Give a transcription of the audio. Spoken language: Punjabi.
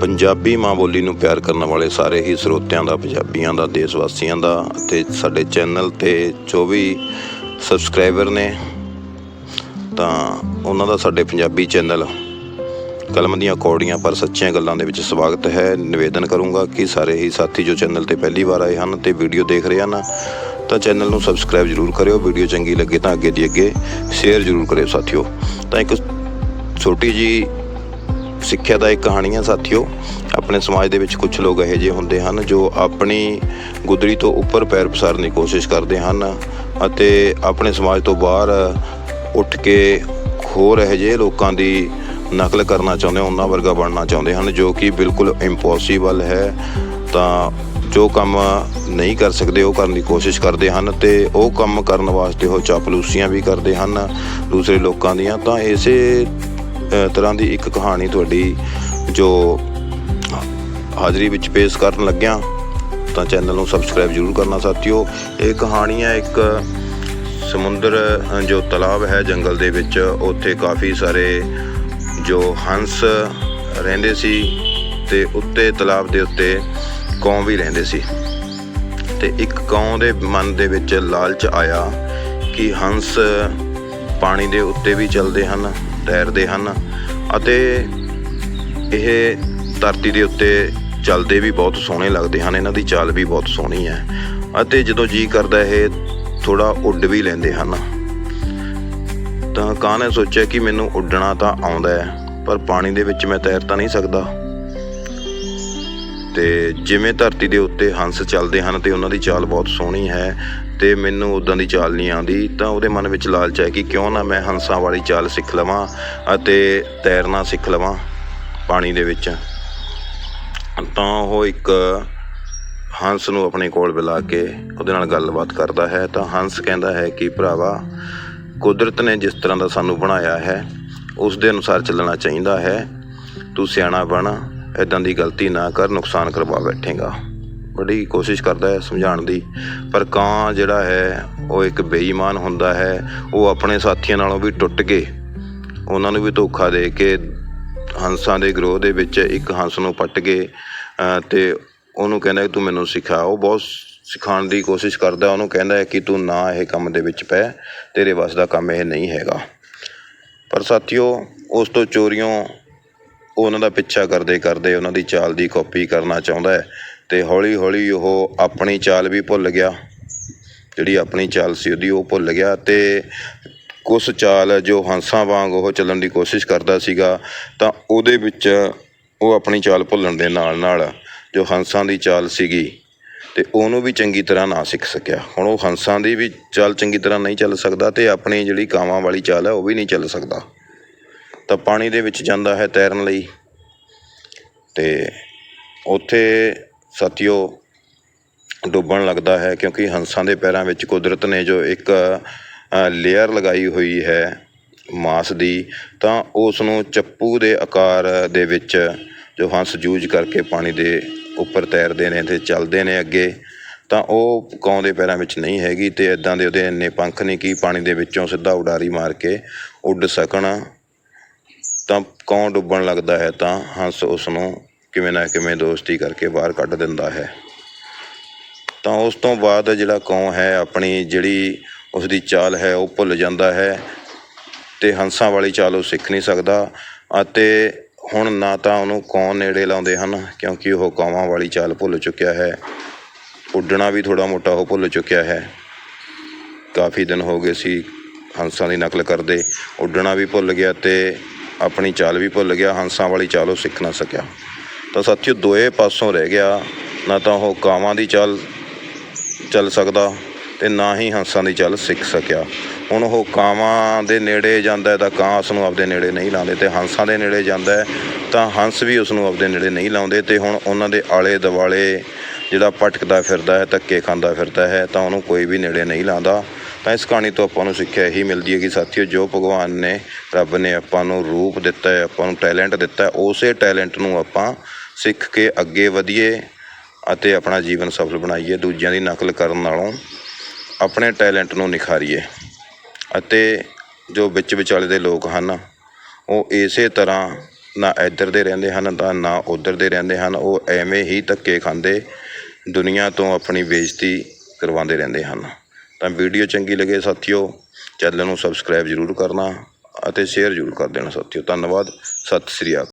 ਪੰਜਾਬੀ ਮਾਂ ਬੋਲੀ ਨੂੰ ਪਿਆਰ ਕਰਨ ਵਾਲੇ ਸਾਰੇ ਹੀ ਸਰੋਤਿਆਂ ਦਾ, ਪੰਜਾਬੀਆਂ ਦਾ ਦੇਸ਼ ਵਾਸੀਆਂ ਦਾ ਅਤੇ ਸਾਡੇ ਚੈਨਲ ਤੇ ਜੋ ਵੀ ਸਬਸਕ੍ਰਾਈਬਰ ਨੇ ਤਾਂ ਉਹਨਾਂ ਦਾ ਸਾਡੇ ਪੰਜਾਬੀ ਚੈਨਲ ਕਲਮ ਦੀਆਂ ਕੌੜੀਆਂ ਪਰ ਸੱਚੀਆਂ ਗੱਲਾਂ ਦੇ ਵਿੱਚ ਸਵਾਗਤ ਹੈ। ਨਿਵੇਦਨ ਕਰੂੰਗਾ ਕਿ ਸਾਰੇ ਹੀ ਸਾਥੀ ਜੋ ਚੈਨਲ ਤੇ ਪਹਿਲੀ ਵਾਰ ਆਏ ਹਨ ਤੇ ਵੀਡੀਓ ਦੇਖ ਰਹੇ ਹਨ ਤਾਂ ਚੈਨਲ ਨੂੰ ਸਬਸਕ੍ਰਾਈਬ ਜ਼ਰੂਰ ਕਰਿਓ। ਵੀਡੀਓ ਚੰਗੀ ਲੱਗੇ ਤਾਂ ਅੱਗੇ ਦੀ ਅੱਗੇ ਸ਼ੇਅਰ ਜ਼ਰੂਰ ਕਰਿਓ ਸਾਥੀਓ। ਤਾਂ ਇੱਕ ਛੋਟੀ ਜੀ ਸਿੱਖਿਆ ਦਾ ਇੱਕ ਕਹਾਣੀ ਹੈ ਸਾਥੀਓ। ਆਪਣੇ ਸਮਾਜ ਦੇ ਵਿੱਚ ਕੁਝ ਲੋਕ ਇਹੋ ਜਿਹੇ ਹੁੰਦੇ ਹਨ ਜੋ ਆਪਣੀ ਗੁਦੜੀ ਤੋਂ ਉੱਪਰ ਪੈਰ ਪਸਾਰਨ ਦੀ ਕੋਸ਼ਿਸ਼ ਕਰਦੇ ਹਨ ਅਤੇ ਆਪਣੇ ਸਮਾਜ ਤੋਂ ਬਾਹਰ ਉੱਠ ਕੇ ਹੋਰ ਇਹੋ ਜਿਹੇ ਲੋਕਾਂ ਦੀ ਨਕਲ ਕਰਨਾ ਚਾਹੁੰਦੇ ਉਹਨਾਂ ਵਰਗਾ ਬਣਨਾ ਚਾਹੁੰਦੇ ਹਨ ਜੋ ਕਿ ਬਿਲਕੁਲ ਇੰਪੋਸੀਬਲ ਹੈ। ਤਾਂ ਜੋ ਕੰਮ ਨਹੀਂ ਕਰ ਸਕਦੇ, ਉਹ ਕਰਨ ਦੀ ਕੋਸ਼ਿਸ਼ ਕਰਦੇ ਹਨ ਤੇ ਉਹ ਕੰਮ ਕਰਨ ਵਾਸਤੇ ਉਹ ਚਾਪਲੂਸੀਆਂ ਵੀ ਕਰਦੇ ਹਨ ਦੂਸਰੇ ਲੋਕਾਂ ਦੀਆਂ। ਤਾਂ ਇਸੇ ਤਰ੍ਹਾਂ ਦੀ ਇੱਕ ਕਹਾਣੀ ਤੁਹਾਡੀ ਜੋ ਹਾਜ਼ਰੀ ਵਿੱਚ ਪੇਸ਼ ਕਰਨ ਲੱਗਿਆ, ਤਾਂ ਚੈਨਲ ਨੂੰ ਸਬਸਕ੍ਰਾਈਬ ਜ਼ਰੂਰ ਕਰਨਾ ਸਾਥੀਓ। ਇਹ ਕਹਾਣੀ ਹੈ ਇੱਕ ਸਮੁੰਦਰ ਜੋ ਤਲਾਬ ਹੈ ਜੰਗਲ ਦੇ ਵਿੱਚ, ਉੱਥੇ ਕਾਫੀ ਸਾਰੇ ਜੋ ਹੰਸ ਰਹਿੰਦੇ ਸੀ ਤੇ ਉੱਤੇ ਤਲਾਬ ਦੇ ਉੱਤੇ ਕੌਂ ਵੀ ਰਹਿੰਦੇ ਸੀ। ਤੇ ਇੱਕ ਕੌਂ ਦੇ ਮਨ ਦੇ ਵਿੱਚ ਲਾਲਚ ਆਇਆ ਕਿ ਹੰਸ ਪਾਣੀ ਦੇ ਉੱਤੇ ਵੀ ਚੱਲਦੇ ਹਨ। ਤੈਰਦੇ ਹਨ ਅਤੇ ਇਹ ਧਰਤੀ ਦੇ ਉੱਤੇ ਚੱਲਦੇ ਵੀ ਬਹੁਤ ਸੋਹਣੇ ਲੱਗਦੇ ਹਨ, ਇਹਨਾਂ ਦੀ ਚਾਲ ਵੀ ਬਹੁਤ ਸੋਹਣੀ ਹੈ ਅਤੇ ਜਦੋਂ ਜੀ ਕਰਦਾ ਇਹ ਥੋੜਾ ਉੱਡ ਵੀ ਲੈਂਦੇ ਹਨ, ਤਾਂ ਕਾਂ ਨੇ ਸੋਚਿਆ ਕਿ ਮੈਨੂੰ ਉੱਡਣਾ ਤਾਂ ਆਉਂਦਾ ਹੈ, ਪਰ ਪਾਣੀ ਦੇ ਵਿੱਚ ਮੈਂ ਤੈਰ ਤਾਂ ਨਹੀਂ ਸਕਦਾ। ਤੇ ਜਿਵੇਂ ਧਰਤੀ ਦੇ ਉੱਤੇ ਹੰਸ ਚੱਲਦੇ ਹਨ ਤੇ ਉਹਨਾਂ ਦੀ ਚਾਲ ਬਹੁਤ ਸੋਹਣੀ ਹੈ ਤੇ ਮੈਨੂੰ ਉਦਾਂ ਦੀ ਚਾਲ ਨਹੀਂ ਆਉਂਦੀ, ਤਾਂ ਉਹਦੇ ਮਨ ਵਿੱਚ ਲਾਲਚ ਹੈ ਕਿ ਕਿਉਂ ਨਾ ਮੈਂ ਹੰਸਾਂ ਵਾਲੀ ਚਾਲ ਸਿੱਖ ਲਵਾਂ ਅਤੇ ਤੈਰਨਾ ਸਿੱਖ ਲਵਾਂ ਪਾਣੀ ਦੇ ਵਿੱਚ। ਤਾਂ ਉਹ ਇੱਕ ਹੰਸ ਨੂੰ ਆਪਣੇ ਕੋਲ ਬੁਲਾ ਕੇ ਉਹਦੇ ਨਾਲ ਗੱਲਬਾਤ ਕਰਦਾ ਹੈ, ਤਾਂ ਹੰਸ ਕਹਿੰਦਾ ਹੈ ਕਿ ਭਰਾਵਾ, ਕੁਦਰਤ ਨੇ ਜਿਸ ਤਰ੍ਹਾਂ ਦਾ ਸਾਨੂੰ ਬਣਾਇਆ ਹੈ, ਉਸ ਦੇ ਅਨੁਸਾਰ ਚੱਲਣਾ ਚਾਹੀਦਾ ਹੈ, ਤੂੰ ਸਿਆਣਾ ਬਣ ਇਦਾਂ ਦੀ ਗਲਤੀ ਨਾ ਕਰ ਨੁਕਸਾਨ ਕਰਵਾ ਬੈਠੇਗਾ। ਬੜੀ ਕੋਸ਼ਿਸ਼ ਕਰਦਾ ਹੈ ਸਮਝਾਉਣ ਦੀ ਪਰ ਕਾਂ ਜਿਹੜਾ ਹੈ ਉਹ ਇੱਕ ਬੇਈਮਾਨ ਹੁੰਦਾ ਹੈ। ਉਹ ਆਪਣੇ ਸਾਥੀਆਂ ਨਾਲੋਂ ਵੀ ਟੁੱਟ ਕੇ ਉਹਨਾਂ ਨੂੰ ਵੀ ਧੋਖਾ ਦੇ ਕੇ ਹੰਸਾਂ ਦੇ ਗਰੋਹ ਦੇ ਵਿੱਚ ਇੱਕ ਹੰਸ ਨੂੰ ਪੱਟ ਕੇ ਅ, ਤੇ ਉਹਨੂੰ ਕਹਿੰਦਾ ਤੂੰ ਮੈਨੂੰ ਸਿਖਾ। ਉਹ ਬਹੁਤ ਸਿਖਾਉਣ ਦੀ ਕੋਸ਼ਿਸ਼ ਕਰਦਾ ਉਹਨੂੰ ਕਹਿੰਦਾ ਕਿ ਤੂੰ ਨਾ ਇਹ ਕੰਮ ਦੇ ਵਿੱਚ ਪੈ ਤੇਰੇ ਵੱਸ ਦਾ ਕੰਮ ਇਹ ਨਹੀਂ ਹੈਗਾ। ਪਰ ਸਾਥੀਓ ਉਸ ਤੋਂ ਚੋਰੀਆਂ ਉਹਨਾਂ ਦਾ ਪਿੱਛਾ ਕਰਦੇ ਕਰਦੇ ਉਹਨਾਂ ਦੀ ਚਾਲ ਦੀ ਕਾਪੀ ਕਰਨਾ ਚਾਹੁੰਦਾ ਹੈ ਤੇ ਹੌਲੀ ਹੌਲੀ ਉਹ ਆਪਣੀ ਚਾਲ ਵੀ ਭੁੱਲ ਗਿਆ। ਜਿਹੜੀ ਆਪਣੀ ਚਾਲ ਸੀ ਉਹਦੀ ਉਹ ਭੁੱਲ ਗਿਆ ਅਤੇ ਕੁਛ ਚਾਲ ਜੋ ਹੰਸਾਂ ਵਾਂਗ ਉਹ ਚੱਲਣ ਦੀ ਕੋਸ਼ਿਸ਼ ਕਰਦਾ ਸੀਗਾ ਤਾਂ ਉਹਦੇ ਵਿੱਚ ਉਹ ਆਪਣੀ ਚਾਲ ਭੁੱਲਣ ਦੇ ਨਾਲ ਨਾਲ ਜੋ ਹੰਸਾਂ ਦੀ ਚਾਲ ਸੀਗੀ ਤੇ ਉਹਨੂੰ ਵੀ ਚੰਗੀ ਤਰ੍ਹਾਂ ਨਾ ਸਿੱਖ ਸਕਿਆ। ਹੁਣ ਉਹ ਹੰਸਾਂ ਦੀ ਵੀ ਚਾਲ ਚੰਗੀ ਤਰ੍ਹਾਂ ਨਹੀਂ ਚੱਲ ਸਕਦਾ ਤੇ ਆਪਣੀ ਜਿਹੜੀ ਕਾਵਾਂ ਵਾਲੀ ਚਾਲ ਹੈ ਉਹ ਵੀ ਨਹੀਂ ਚੱਲ ਸਕਦਾ। ਤਾਂ ਪਾਣੀ ਦੇ ਵਿੱਚ ਜਾਂਦਾ ਹੈ ਤੈਰਨ ਲਈ। ਅਤੇ ਉੱਥੇ ਸਾਥੀਓ ਡੁੱਬਣ ਲੱਗਦਾ ਹੈ ਕਿਉਂਕਿ ਹੰਸਾਂ ਦੇ ਪੈਰਾਂ ਵਿੱਚ ਕੁਦਰਤ ਨੇ ਜੋ ਇੱਕ ਲੇਅਰ ਲਗਾਈ ਹੋਈ ਹੈ ਮਾਸ ਦੀ, ਤਾਂ ਉਸ ਨੂੰ ਚੱਪੂ ਦੇ ਆਕਾਰ ਦੇ ਵਿੱਚ ਜੋ ਹੰਸ ਜੂਝ ਕਰਕੇ ਪਾਣੀ ਦੇ ਉੱਪਰ ਤੈਰਦੇ ਨੇ ਤੇ ਚੱਲਦੇ ਨੇ ਅੱਗੇ, ਤਾਂ ਉਹ ਕੌਂ ਦੇ ਪੈਰਾਂ ਵਿੱਚ ਨਹੀਂ ਹੈਗੀ ਤੇ ਇਦਾਂ ਦੇ ਉਹਦੇ ਇੰਨੇ ਪੰਖ ਨਹੀਂ ਕਿ ਪਾਣੀ ਦੇ ਵਿੱਚੋਂ ਸਿੱਧਾ ਉਡਾਰੀ ਮਾਰ ਕੇ ਉੱਡ ਸਕਣ। ਤਾਂ ਕੌਂ ਡੁੱਬਣ ਲੱਗਦਾ ਹੈ ਤਾਂ ਹੰਸ ਉਸ ਨੂੰ ਕਿਵੇਂ ਨਾ ਕਿਵੇਂ ਦੋਸਤੀ ਕਰਕੇ ਬਾਹਰ ਕੱਢ ਦਿੰਦਾ ਹੈ। ਤਾਂ ਉਸ ਤੋਂ ਬਾਅਦ ਜਿਹੜਾ ਕੌਂ ਹੈ, ਆਪਣੀ ਜਿਹੜੀ ਉਸ ਦੀ ਚਾਲ ਹੈ, ਉਹ ਭੁੱਲ ਜਾਂਦਾ ਹੈ ਅਤੇ ਹੰਸਾਂ ਵਾਲੀ ਚਾਲ ਉਹ ਸਿੱਖ ਨਹੀਂ ਸਕਦਾ ਅਤੇ ਹੁਣ ਨਾ ਤਾਂ ਉਹਨੂੰ ਕੌਂ ਨੇੜੇ ਲਾਉਂਦੇ ਹਨ, ਕਿਉਂਕਿ ਉਹ ਕੌਵਾਂ ਵਾਲੀ ਚਾਲ ਭੁੱਲ ਚੁੱਕਿਆ ਹੈ। ਉੱਡਣਾ ਵੀ ਥੋੜ੍ਹਾ ਮੋਟਾ ਉਹ ਭੁੱਲ ਚੁੱਕਿਆ ਹੈ। ਕਾਫੀ ਦਿਨ ਹੋ ਗਏ ਸੀ ਹੰਸਾਂ ਦੀ ਨਕਲ ਕਰਦੇ, ਉੱਡਣਾ ਵੀ ਭੁੱਲ ਗਿਆ ਅਤੇ ਆਪਣੀ ਚਾਲ ਵੀ ਭੁੱਲ ਗਿਆ, ਹੰਸਾਂ ਵਾਲੀ ਚਾਲ ਉਹ ਸਿੱਖ ਨਾ ਸਕਿਆ। ਤਾਂ ਸਾਥੀਓ ਦੋਏ ਪਾਸੋਂ ਰਹਿ ਗਿਆ, ਨਾ ਤਾਂ ਉਹ ਕਾਵਾਂ ਦੀ ਚਾਲ ਚੱਲ ਸਕਦਾ ਤੇ ਨਾ ਹੀ ਹੰਸਾਂ ਦੀ ਚਾਲ ਸਿੱਖ ਸਕਿਆ। ਹੁਣ ਉਹ ਕਾਵਾਂ ਦੇ ਨੇੜੇ ਜਾਂਦਾ ਤਾਂ ਕਾਂ ਉਸ ਨੂੰ ਆਪਦੇ ਨੇੜੇ ਨਹੀਂ ਲਾਉਂਦੇ ਤੇ ਹੰਸਾਂ ਦੇ ਨੇੜੇ ਜਾਂਦਾ ਤਾਂ ਹੰਸ ਵੀ ਉਸ ਨੂੰ ਆਪਦੇ ਨੇੜੇ ਨਹੀਂ ਲਾਉਂਦੇ ਤੇ ਹੁਣ ਉਹਨਾਂ ਦੇ ਆਲੇ ਦੁਆਲੇ ਜਿਹੜਾ ਭਟਕਦਾ ਫਿਰਦਾ ਹੈ, ਧੱਕੇ ਖਾਂਦਾ ਫਿਰਦਾ ਹੈ ਤਾਂ ਉਹਨੂੰ ਕੋਈ ਵੀ ਨੇੜੇ ਨਹੀਂ ਲਾਉਂਦਾ। ਤਾਂ ਇਸ ਕਹਾਣੀ ਤੋਂ ਆਪਾਂ ਨੂੰ ਸਿੱਖਿਆ ਇਹੀ ਮਿਲਦੀ ਹੈ ਕਿ ਸਾਥੀਓ, ਜੋ ਭਗਵਾਨ ਨੇ ਰੱਬ ਨੇ ਆਪਾਂ ਨੂੰ ਰੂਪ ਦਿੱਤਾ ਹੈ, ਆਪਾਂ ਨੂੰ ਟੈਲੈਂਟ ਦਿੱਤਾ ਹੈ, ਉਸੇ ਟੈਲੈਂਟ ਨੂੰ ਆਪਾਂ ਸਿੱਖ ਕੇ ਅੱਗੇ ਵਧੀਏ ਅਤੇ ਆਪਣਾ ਜੀਵਨ ਸਫਲ ਬਣਾਈਏ, ਦੂਜਿਆਂ ਦੀ ਨਕਲ ਕਰਨ ਨਾਲੋਂ ਆਪਣੇ ਟੈਲੈਂਟ ਨੂੰ ਨਿਖਾਰੀਏ। ਅਤੇ ਜੋ ਵਿੱਚ ਵਿਚਾਲੇ ਦੇ ਲੋਕ ਹਨ, ਉਹ ਇਸੇ ਤਰ੍ਹਾਂ ਨਾ ਇੱਧਰ ਦੇ ਰਹਿੰਦੇ ਹਨ, ਤਾਂ ਨਾ ਉੱਧਰ ਦੇ ਰਹਿੰਦੇ ਹਨ, ਉਹ ਐਵੇਂ ਹੀ ਧੱਕੇ ਖਾਂਦੇ ਦੁਨੀਆ ਤੋਂ ਆਪਣੀ ਬੇਇੱਜ਼ਤੀ ਕਰਵਾਉਂਦੇ ਰਹਿੰਦੇ ਹਨ। ਤਾਂ ਵੀਡੀਓ ਚੰਗੀ ਲੱਗੇ ਸਾਥੀਓ, ਚੈਨਲ ਨੂੰ ਸਬਸਕ੍ਰਾਈਬ ਜ਼ਰੂਰ ਕਰਨਾ ਅਤੇ ਸ਼ੇਅਰ ਜ਼ਰੂਰ ਕਰ ਦੇਣਾ ਸਾਥੀਓ। ਧੰਨਵਾਦ, ਸਤਿ ਸ੍ਰੀ ਅਕਾਲ।